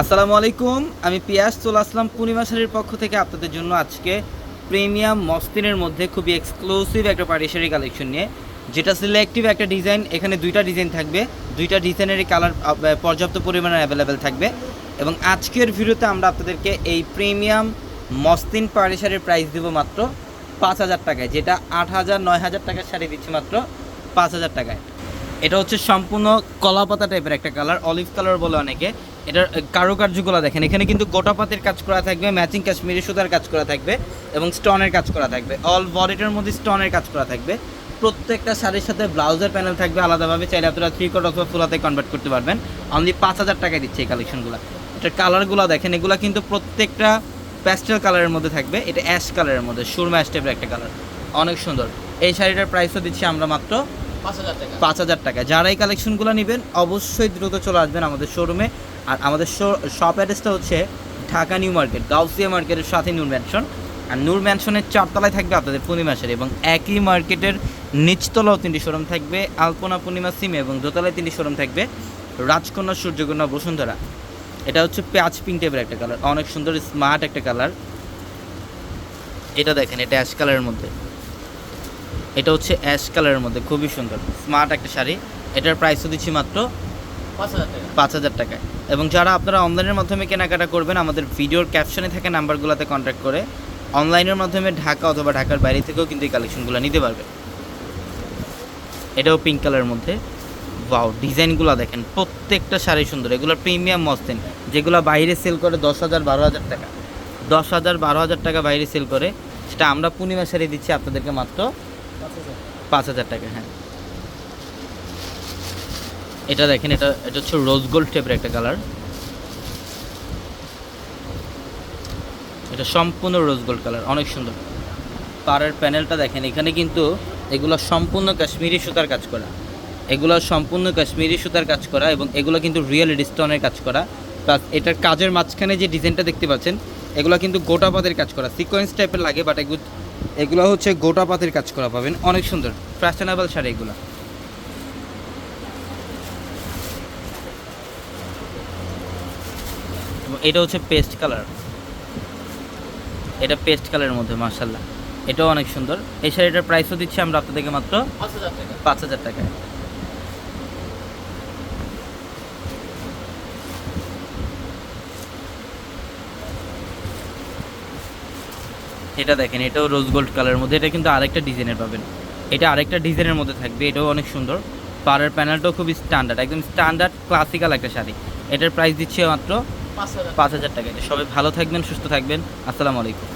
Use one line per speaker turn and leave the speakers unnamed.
আসসালামু আলাইকুম, আমি পিয়াস, চলে আসলাম পূর্ণিমা শাড়ির পক্ষ থেকে আপনাদের জন্য আজকে প্রিমিয়াম মসতিনের মধ্যে খুবই এক্সক্লুসিভ একটা পার্টি কালেকশন নিয়ে, যেটা সিলেক্টিভ একটা ডিজাইন এখানে দুইটা ডিজাইন থাকবে, দুইটা ডিজাইনেরই কালার পর্যাপ্ত পরিমাণে অ্যাভেলেবেল থাকবে, এবং আজকের ভিডিওতে আমরা আপনাদেরকে এই প্রিমিয়াম মসতিন পার্টি প্রাইস দেবো মাত্র পাঁচ হাজার টাকায়, যেটা আট হাজার, নয় হাজার টাকার শাড়ি দিচ্ছি মাত্র পাঁচ হাজার টাকায়। এটা হচ্ছে সম্পূর্ণ কলাপাতা টাইপের একটা কালার অলিভ কালার বলে অনেকে। এটার কারুকার্যগুলো দেখেন। এখানে কিন্তু গোটাপাতের কাজ করা থাকবে ম্যাচিং কাশ্মীরি সুতার কাজ করা থাকবে এবং স্টোনের কাজ করা থাকবে। অল বডিটার মধ্যে স্টোনের কাজ করা থাকবে। প্রত্যেকটা শাড়ির সাথে ব্লাউজের প্যানেল থাকবে, আলাদাভাবে চাইলে আপনারা থ্রি কোট অথবা ফুলাতে কনভার্ট করতে পারবেন। অনলি পাঁচ হাজার টাকায় দিচ্ছে এই কালেকশনগুলো এটার কালারগুলো দেখেন, এগুলো কিন্তু প্রত্যেকটা প্যাস্টেল কালারের মধ্যে থাকবে। এটা অ্যাশ কালারের মধ্যে, সুরমা অ্যাশ টাইপের একটা কালার অনেক সুন্দর। এই শাড়িটার প্রাইসও দিচ্ছি আমরা মাত্র
পাঁচ হাজার টাকা।
যারা এই কালেকশনগুলো নেবেন, অবশ্যই দ্রুত চলে আসবেন আমাদের শোরুমে আর আমাদের শপ অ্যাড্রেসটা হচ্ছে ঢাকা নিউ মার্কেট, গাউসিয়া মার্কেটের সাথে নূর ম্যানশন। আর নূর ম্যানশনের চারতলায় থাকবে আপনাদের পূর্ণিমাসের এবং একই মার্কেটের নিচতলাও তিনটি শোরুম থাকবে। আলপনা পূর্ণিমা সিমে এবং দোতলায় তিনটি শোরুম থাকবে। রাজকন্যা, সূর্যকন্যা, বসুন্ধরা। এটা হচ্ছে প্যাচ পিঙ্ক টাইপের একটা কালার অনেক সুন্দর স্মার্ট একটা কালার এটা দেখেন, এটা অ্যাশ কালারের মধ্যে। এটা হচ্ছে অ্যাশ কালারের মধ্যে, খুবই সুন্দর। স্মার্ট একটা শাড়ি। এটার প্রাইসও দিচ্ছি মাত্র
পাঁচ হাজার
টাকায় এবং যারা আপনারা অনলাইনের মাধ্যমে কেনাকাটা করবেন, আমাদের ভিডিওর ক্যাপশনে থাকা নাম্বারগুলোতে কন্ট্যাক্ট করে অনলাইনের মাধ্যমে ঢাকা অথবা ঢাকার বাইরে থেকেও কিন্তু এই কালেকশনগুলো নিতে পারবে এটাও পিঙ্ক কালারের মধ্যে। ওয়াও ডিজাইনগুলো দেখেন, প্রত্যেকটা শাড়ি সুন্দর। এগুলো প্রিমিয়াম মস্তিন যেগুলো বাইরে সেল করে দশ হাজার বারো হাজার টাকা। দশ হাজার বারো হাজার টাকা বাইরে সেল করে, সেটা আমরা পূর্ণিমা শাড়ি দিচ্ছি আপনাদেরকে মাত্র
পাঁচ হাজার
টাকা হ্যাঁ। এটা দেখেন, এটা এটা হচ্ছে রোজ গোল্ড টাইপের একটা কালার এটা সম্পূর্ণ রোজ গোল্ড কালার অনেক সুন্দর। পাড়ের প্যানেলটা দেখেন, এখানে কিন্তু এগুলো সম্পূর্ণ কাশ্মীরি সুতার কাজ করা। এগুলো সম্পূর্ণ কাশ্মীরি সুতার কাজ করা এবং এগুলো কিন্তু রিয়েল স্টোনের কাজ করা। প্লাস এটার কাজের মাঝখানে যে ডিজাইনটা দেখতে পাচ্ছেন, এগুলো কিন্তু গোটা পাতের কাজ করা। সিকোয়েন্স টাইপের লাগে বাট এগুলো এগুলো হচ্ছে গোটা পাতির কাজ করা পাবেন। অনেক সুন্দর ফ্যাশনেবল শাড়ি এগুলো। এটা হচ্ছে পেস্ট কালার এটা পেস্ট কালারের মধ্যে মার্শাল্লাহ এটাও অনেক সুন্দর। এই শাড়িটার প্রাইসও দিচ্ছি আমরা আপনাদেরকে মাত্র
পাঁচ হাজার টাকা।
পাঁচ হাজার টাকায়। এটা দেখেন এটাও রোজ গোল্ড কালারের মধ্যে এটা কিন্তু আরেকটা ডিজাইনের পাবেন। এটা আরেকটা ডিজাইনের মধ্যে থাকবে এটাও অনেক সুন্দর। পাড়ের প্যানেলটাও খুবই স্ট্যান্ডার্ড একদম স্ট্যান্ডার্ড ক্লাসিক্যাল একটা শাড়ি। এটার প্রাইস দিচ্ছে মাত্র
পাঁচ হাজার।
পাঁচ হাজার টাকা। এটা সবাই ভালো থাকবেন সুস্থ থাকবেন। আসসালামু আলাইকুম।